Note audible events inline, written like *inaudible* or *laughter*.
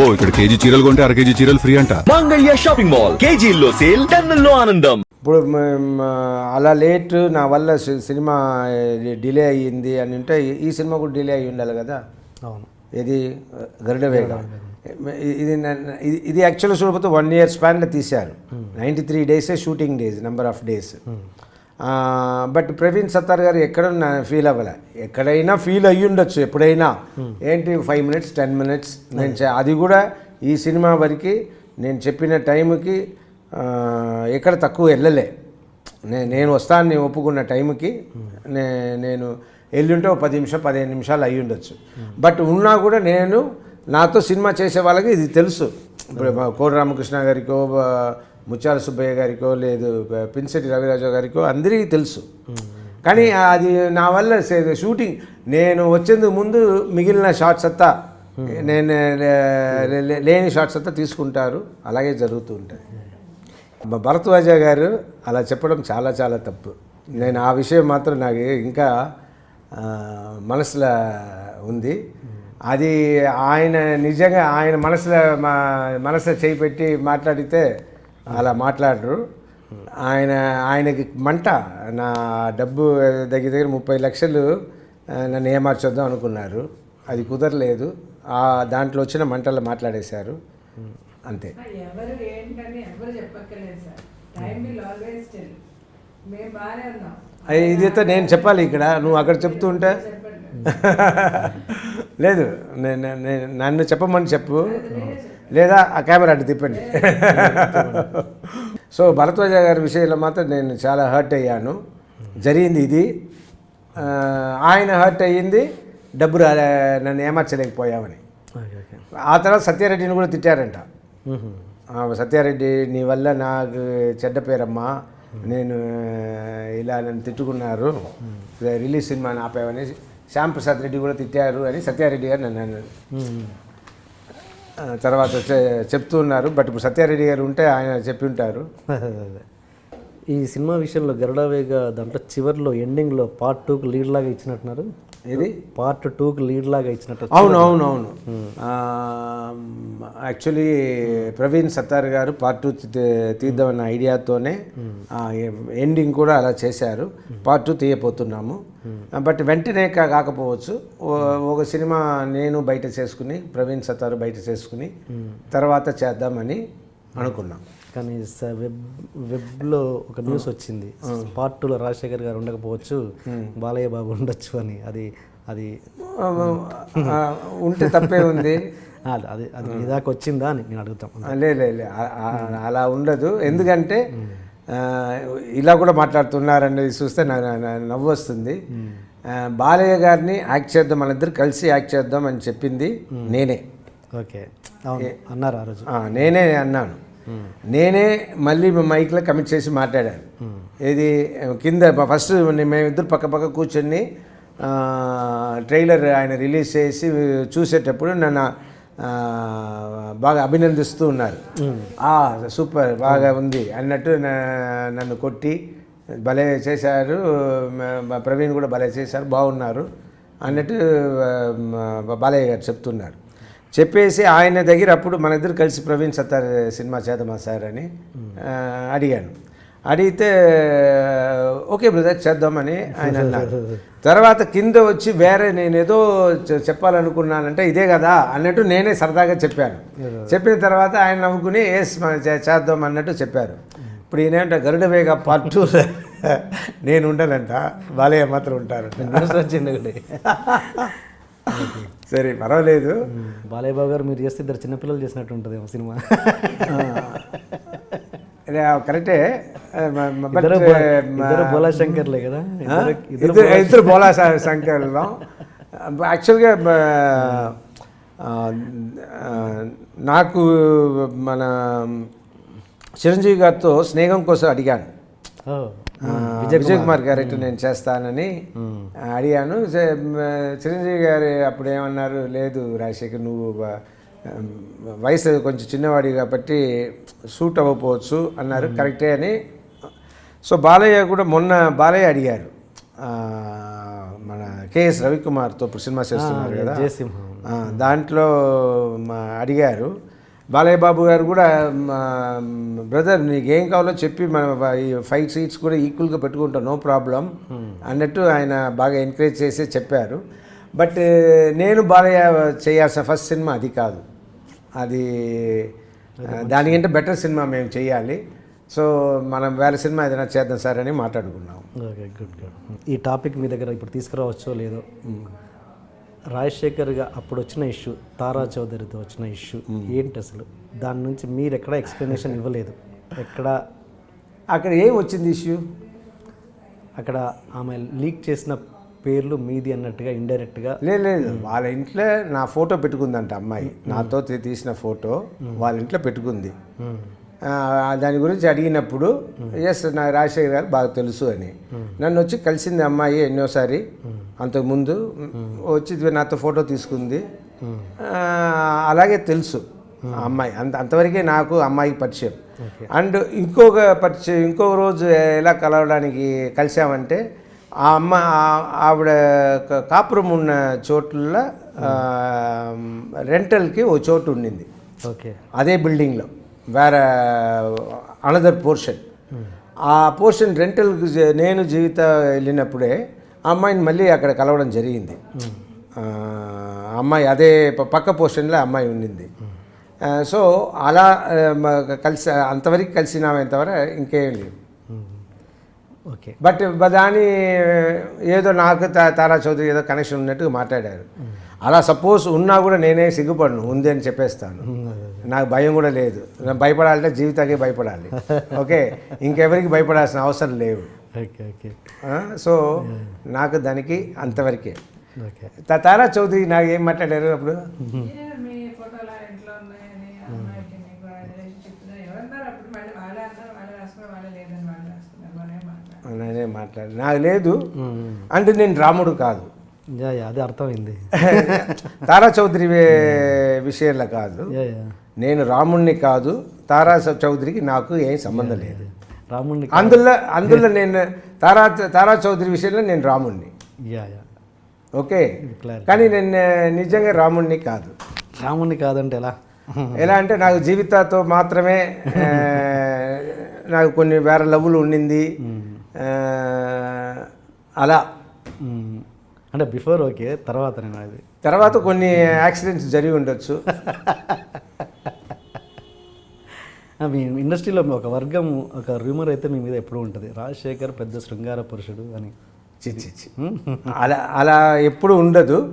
అబ్బో ఇక్కడ కేజీ చీరలు కొంటే అర కేజీ చీరలు ఫ్రీ అంట. మంగళ్య షాపింగ్ మాల్ కేజీల్లో సేల్ టన్నుల్లో ఆనందం. ఇప్పుడు అలా లేట్ నా వల్ల సినిమా డిలే అయ్యింది అని అంటే ఈ- సినిమా కూడా డిలే అయ్యి ఉండాలి కదా? అవును. ఇది గరుడ వేగ. ఇది ఇది- ఇది యాక్చువల్ చూడకపోతే వన్ ఇయర్ స్పాన్లో తీశారు. నైంటీ త్రీ డేసే shooting days number of days but Praveen Sattar గారు ఎక్కడ ఫీల్ అవ్వలే. ఎక్కడైనా ఫీల్ అయ్యి ఉండొచ్చు ఎప్పుడైనా. ఏంటి ఫైవ్ మినిట్స్ టెన్ మినిట్స్? నేను అది కూడా ఈ సినిమా వరకు నేను చెప్పిన టైంకి ఎక్కడ తక్కువ వెళ్ళలే. నే- నేను వస్తాను నేను ఒప్పుకున్న టైంకి నే నేను వెళ్ళుంటే ఒక పది నిమిషాలు పదిహేను నిమిషాలు అయ్యి ఉండొచ్చు. బట్ ఉన్నా కూడా నేను నాతో సినిమా చేసే వాళ్ళకి ఇది తెలుసు. ఇప్పుడు మా రామకృష్ణ గారికో ముత్యాల సుబ్బయ్య గారికో లేదు పిన్సెటి రవిరాజు గారికో అందరికీ తెలుసు. కానీ అది నా వల్ల సే- షూటింగ్ నేను వచ్చేందుకు ముందు మిగిలిన షార్ట్స్ అంతా నేను లే- లే- లేని షార్ట్స్ అంతా తీసుకుంటారు. అలాగే జరుగుతూ ఉంటాయి. భ- భరద్వాజ గారు అలా చెప్పడం చాలా చాలా తప్పు. నేను ఆ విషయం మాత్రం నాకు ఇంకా మనసులో ఉంది. అది ఆయన నిజంగా ఆయన మనసులో మా మనసులో చేయి పెట్టి మాట్లాడితే అలా మాట్లాడరు. ఆయన ఆయనకి మంట నా డబ్బు దగ్గర దగ్గర ముప్పై లక్షలు నన్ను ఏమార్చొద్దాం అనుకున్నారు. అది కుదరలేదు. ఆ దాంట్లో వచ్చిన మంటలు మాట్లాడేశారు. అంతే. ఎవరు ఏంటని ఎవరు చెప్పక్కర్లేదు sir. Time will always tell మేము బాగానే ఉన్నాం. అయ్య, ఇదైతే నేను చెప్పాలి ఇక్కడ. నువ్వు అక్కడ చెప్తూ ఉంటే. *laughs* లేదు నన్ను చెప్పమని చెప్పు. లేదా ఆ కెమెరా అటు తిప్పండి. సో భరద్వాజ గారి విషయంలో మాత్రం నేను చాలా హర్ట్ అయ్యాను. జరిగింది ఇది. ఆయన హర్ట్ అయ్యింది. డబ్బు నన్ను ఏమార్చలేకపోయామని. ఆ తర్వాత సత్యారెడ్డిని కూడా తిట్టారంట. సత్యారెడ్డి నీ వల్ల నాకు చెడ్డ పేరమ్మా. నేను ఇలా నన్ను తిట్టుకున్నారు. రిలీజ్ సినిమాని ఆపావని శ్యామ్ ప్రసాద్ రెడ్డి కూడా తిట్టారు అని సత్యారెడ్డి గారు నన్ను తర్వాత చెప్తూ ఉన్నారు బట్ ఇప్పుడు సత్యారెడ్డి గారు ఉంటే ఆయన చెప్పి ఉంటారు *laughs* అదే. ఈ సినిమా విషయంలో గరుడ వేగ దాంట్లో చివరిలో ఎండింగ్లో పార్ట్ టూకి లీడ్ లాగా ఇచ్చినట్టున్నారు. ఇది పార్ట్ టూకి లీడ్ లాగా ఇచ్చినట్టు అవును అవును అవును. యాక్చువల్లీ ప్రవీణ్ సత్తార్ గారు పార్ట్ టూ తీద్దామన్న ఐడియాతోనే ఎండింగ్ కూడా అలా చేశారు. పార్ట్ టూ తీయపోతున్నాము బట్ వెంటనే కా- కాకపోవచ్చు. ఒక సినిమా నేను బయట చేసుకుని ప్రవీణ్ సత్తారు బయట చేసుకుని తర్వాత చేద్దామని అనుకున్నాం. కానీ వెబ్ వెబ్లో ఒక న్యూస్ వచ్చింది. పార్ట్ టూలో రాజశేఖర్ గారు ఉండకపోవచ్చు బాలయ్య బాబు ఉండొచ్చు అని. అది అది ఉంటే తప్పే ఉంది. *laughs* అది అది మీ దాకా వచ్చిందా అని నేను అడుగుతాం. ఆ, లే లే లే. ఆ- ఆ- అలా ఉండదు. ఎందుకంటే ఇలా కూడా మాట్లాడుతున్నారనేది చూస్తే నవ్వు వస్తుంది. బాలయ్య గారిని యాక్ట్ చేద్దాం మన ఇద్దరు కలిసి యాక్ట్ చేద్దాం అని చెప్పింది నేనే. ఓకే. అన్నారు ఆ రోజు. నేనే అన్నాను. నేనే మళ్ళీ మైక్లో కమిట్ చేసి మాట్లాడాను. ఇది కింద ఫస్ట్ మేమిద్దరు పక్క పక్క కూర్చొని ట్రైలర్ ఆయన రిలీజ్ చేసి చూసేటప్పుడు నన్ను బాగా అభినందిస్తూ ఉన్నారు. సూపర్ బాగా ఉంది అన్నట్టు నన్ను కొట్టి భలే చేశారు. ప్రవీణ్ కూడా భలే చేశారు బాగున్నారు అన్నట్టు బాలయ్య గారు చెప్తున్నారు. చెప్పేసి ఆయన దగ్గర అప్పుడు మన ఇద్దరు కలిసి ప్రవీణ్ సత్తార్ సినిమా చేద్దామా సార్ అని అడిగాను. అడిగితే ఓకే బ్రదర్ చేద్దామని ఆయన అన్నారు. *laughs* తర్వాత కింద వచ్చి వేరే నేను ఏదో చె- చెప్పాలనుకున్నానంటే ఇదే కదా అన్నట్టు నేనే సరదాగా చెప్పాను. చెప్పిన తర్వాత ఆయన నవ్వుకుని ఎస్ చేద్దాం అన్నట్టు చెప్పారు. ఇప్పుడు ఈయనంట గరుడ వేగ పార్ట్ టూ *laughs* నేను ఉండనంట బాలయ్య మాత్రం ఉంటారంట. న్యూస్ వచ్చింది *laughs* సరే పర్వాలేదు. బాలయ్య బాబు గారు మీరు చేస్తే ఇద్దరు చిన్నపిల్లలు చేసినట్టు ఉంటుంది సినిమా. కరెక్టే. బోలా శంకర్లే కదా? ఇద్దరు బోలా సంఖ్యలో యాక్చువల్గా నాకు మన చిరంజీవి గారితో స్నేహం కోసం అడిగాను. విజయ్ కుమార్. క్యారెక్టర్ నేను చేస్తానని అడిగాను. చిరంజీవి గారు అప్పుడు ఏమన్నారు లేదు రాజశేఖర్ నువ్వు వయసు కొంచెం చిన్నవాడి కాబట్టి సూట్ అవ్వకపోవచ్చు అన్నారు. కరెక్టే అని. సో బాలయ్య కూడా మొన్న బాలయ్య అడిగారు. మన కేఎస్ రవికుమార్తో ఇప్పుడు సినిమా చేస్తున్నారు కదా. దాంట్లో అడిగారు. బాలయ్య బాబు గారు కూడా బ్రదర్ నీకు కావాలో చెప్పి మన ఈ ఫైవ్ సీట్స్ కూడా ఈక్వల్గా పెట్టుకుంటాం నో ప్రాబ్లం అన్నట్టు ఆయన బాగా ఎంకరేజ్ చేసి చెప్పారు. బట్ నేను బాలయ్య చేయాల్సిన ఫస్ట్ సినిమా అది కాదు. అది దానికంటే బెటర్ సినిమా మేము చేయాలి. సో మనం వేరే సినిమా ఏదైనా చేద్దాం సార్ అని మాట్లాడుకున్నాం. ఓకే గుడ్ గుడ్ ఈ టాపిక్ మీ దగ్గర ఇప్పుడు తీసుకురావచ్చో లేదో? రాజశేఖర్గా అప్పుడు వచ్చిన ఇష్యూ తారా చౌదరితో వచ్చిన ఇష్యూ ఏంటి అసలు? దాని నుంచి మీరు ఎక్కడ ఎక్స్ప్లెనేషన్ ఇవ్వలేదు. ఎక్కడ అక్కడ ఏం వచ్చింది ఇష్యూ? అక్కడ ఆమె లీక్ చేసిన పేర్లు మీది అన్నట్టుగా ఇండైరెక్ట్గా లేదు లేదు. వాళ్ళ ఇంట్లో నా ఫోటో పెట్టుకుందంట అమ్మాయి. నాతో తీసిన ఫోటో వాళ్ళ ఇంట్లో పెట్టుకుంది. దాని గురించి అడిగినప్పుడు ఎస్ నా రాజశేఖర్ గారు బాగా తెలుసు అని. నన్ను వచ్చి కలిసింది అమ్మాయి ఎన్నోసారి. అంతకుముందు వచ్చి నాతో ఫోటో తీసుకుంది. అలాగే తెలుసు అమ్మాయి. అంత అంతవరకే నాకు అమ్మాయికి పరిచయం. అండ్ ఇంకొక పరిచయం ఇంకొక రోజు ఎలా కలవడానికి కలిసామంటే ఆ అమ్మ ఆవిడ కాపురం ఉన్న చోట్ల రెంటల్కి ఓ చోటు ఉండింది. ఓకే. అదే బిల్డింగ్లో. వేరే అనదర్ పోర్షన్ ఆ పోర్షన్ రెంటల్కి నేను జీవిత వెళ్ళినప్పుడే ఆ అమ్మాయిని మళ్ళీ అక్కడ కలవడం జరిగింది. అమ్మాయి అదే పక్క పోర్షన్లో అమ్మాయి ఉండింది. సో అలా కలిసి అంతవరకు కలిసినామంతవరకు ఇంకేం లేదు. ఓకే. బట్ దాని ఏదో నాకు తా- తారా చౌదరి ఏదో కనెక్షన్ ఉన్నట్టుగా మాట్లాడారు. అలా సపోజ్ ఉన్నా కూడా నేనే సిగ్గుపడను ఉంది అని చెప్పేస్తాను. నాకు భయం కూడా లేదు. నేను భయపడాలంటే జీవితానికి భయపడాలి. ఓకే? ఇంకెవరికి భయపడాల్సిన అవసరం లేవు. Okay okay. ఆ, సో నాకు దానికి అంతవరకే. తారా చౌదరి నాకు ఏం మాట్లాడారు అప్పుడు? నేనే మాట్లాడు నాకు లేదు. అంటే నేను రాముడు కాదు. అదే అర్థమైంది. *laughs* తారా చౌదరి వే- విషయంలో కాదు. నేను రాముణ్ణి కాదు తారా చౌదరికి నాకు ఏం సంబంధం లేదు. రాముడిని అందులో అందులో *laughs* నేను తారా తారా చౌదరి విషయంలో నేను రాముణ్ణి. ఓకే. కానీ నేను నిజంగా రాముణ్ణి కాదు. రాముడిని కాదంటే ఎలా? *laughs* ఎలా అంటే నాకు జీవితాతో మాత్రమే నాకు కొన్ని వేరే లవ్వులు ఉండింది. ఆ, అలా. మ్మ్. అంటే బిఫోర్ ఓకే తర్వాత నేను అది. తర్వాత కొన్ని యాక్సిడెంట్స్ జరిగి ఉండొచ్చు. *laughs* మీ ఇండస్ట్రీలో ఒక వర్గం ఒక రూమర్ అయితే మీ మీద ఎప్పుడు ఉంటుంది. రాజశేఖర్ పెద్ద శృంగార పురుషుడు అని. చి చి చి. అలా అలా ఎప్పుడు ఉండదు.